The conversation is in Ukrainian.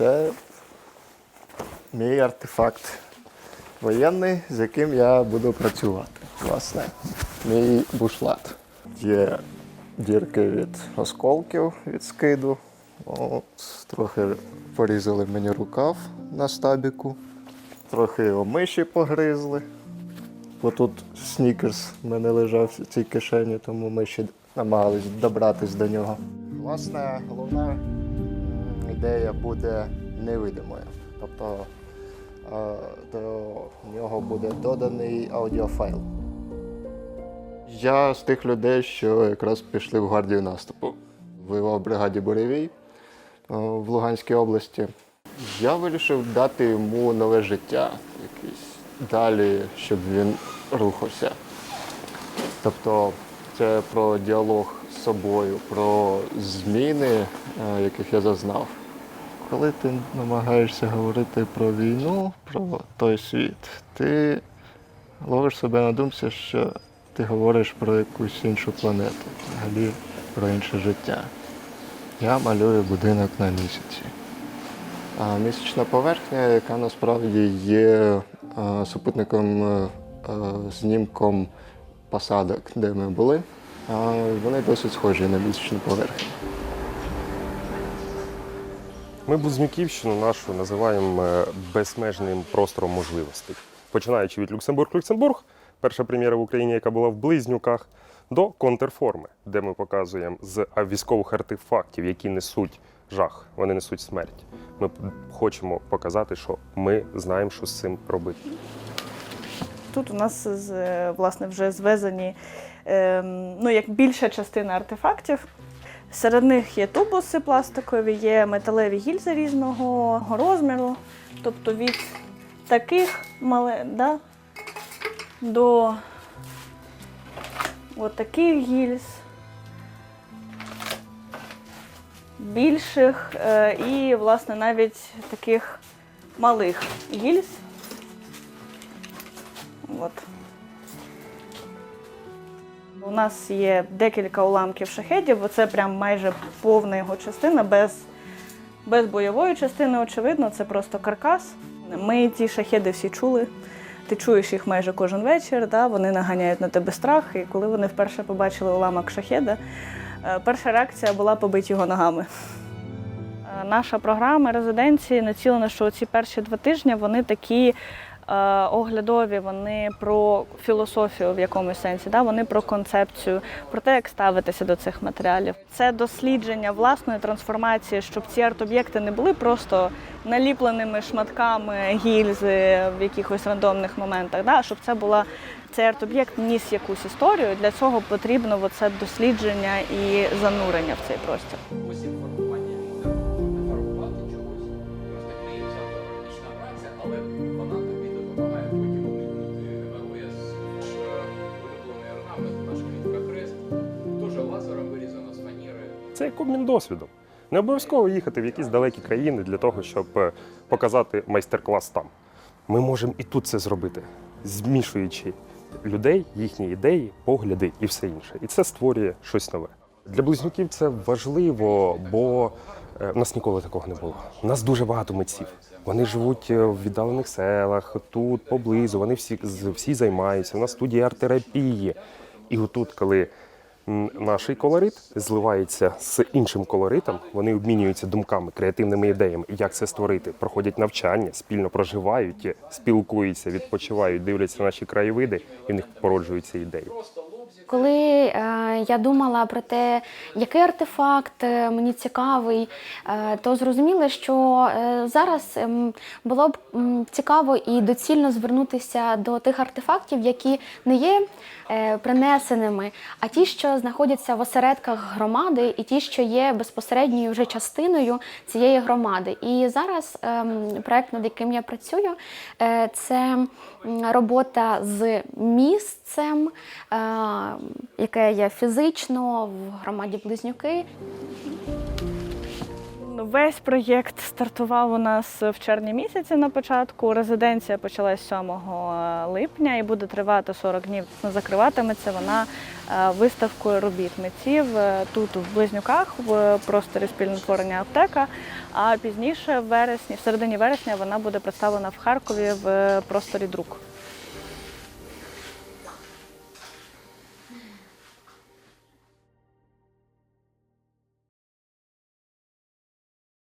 Це мій артефакт воєнний, з яким я буду працювати. Власне, мій бушлат. Є дірки від осколків від скиду. От, трохи порізали мені рукав на стабіку, трохи омиші погризли. Бо тут снікерс в мене лежав в цій кишені, тому ми ще намагались добратись до нього. Власне, головна м, ідея буде невидимою. Тобто е, до нього буде доданий аудіофайл. Я з тих людей, що якраз пішли в гвардію наступу в бригаді Буревій е, в Луганській області. Я вирішив дати йому нове життя, якесь далі, щоб він рухався. Тобто це про діалог з собою, про зміни, е, яких я зазнав. Коли ти намагаєшся говорити про війну, про той світ, ти ловиш себе на думці, що ти говориш про якусь іншу планету, взагалі про інше життя. Я малюю будинок на місяці. А місячна поверхня, яка насправді є супутником е, е, знімком посадок, де ми були, вони досить схожі на місячну поверхню. Ми Близнюківщину нашу називаємо е, безмежним простором можливостей. Починаючи від Люксембург-Люксембург, перша прем'єра в Україні, яка була в Близнюках, до контрформи, де ми показуємо з військових артефактів, які несуть жах, вони несуть смерть. Ми хочемо показати, що ми знаємо, що з цим робити. Тут у нас е, власне вже звезені ем, ну, як більша частина артефактів. Серед них є тубуси пластикові, є металеві гільзи різного розміру, тобто від таких мале, да, до таких гільз, більших е, і, власне, навіть таких малих гільз. От. У нас є декілька уламків шахедів, бо це прям майже повна його частина, без, без бойової частини, очевидно, це просто каркас. Ми ці шахеди всі чули. Ти чуєш їх майже кожен вечір, да? вони наганяють на тебе страх. І коли вони вперше побачили уламок шахеда, е, перша реакція була побити його ногами. Е, Наша програма резиденції націлена, що ці перші два тижні вони такі оглядові, вони про філософію в якомусь сенсі, да? вони про концепцію, про те, як ставитися до цих матеріалів. Це дослідження власної трансформації, щоб ці арт-об'єкти не були просто наліпленими шматками гільзи в якихось рандомних моментах, да? щоб це була цей арт-об'єкт ніс якусь історію. Для цього потрібно оце дослідження і занурення в цей простір. Це як обмін досвідом. Не обов'язково їхати в якісь далекі країни для того, щоб е, показати майстер-клас там. Ми можемо і тут це зробити, змішуючи людей, їхні ідеї, погляди і все інше. І це створює щось нове. Для близнюків це важливо, бо е, в нас ніколи такого не було. У нас дуже багато митців. Вони живуть е, в віддалених селах, тут поблизу. Вони всі всі займаються. У нас студія арт-терапії. І отут, коли наш колорит зливається з іншим колоритом, вони обмінюються думками, креативними ідеями, як це створити, проходять навчання, спільно проживають, спілкуються, відпочивають, дивляться наші краєвиди, і в них породжуються ідеї. Коли е, я думала про те, який артефакт е, мені цікавий, е, то зрозуміло, що зараз ем, було б цікаво і доцільно звернутися до тих артефактів, які не є принесеними, а ті, що знаходяться в осередках громади, і ті, що є безпосередньою вже частиною цієї громади. І зараз ем, проект, над яким я працюю, це робота з місцем, яке є фізично в громаді Близнюки. Ну, Весь проєкт стартував у нас в червні місяці на початку. Резиденція почалась 7 липня і буде тривати 40 днів. Закриватиметься вона е, виставкою робіт митців е, тут, в Близнюках, в просторі спільного творення аптека. А пізніше, в вересні, в середині вересня, вона буде представлена в Харкові в просторі друк.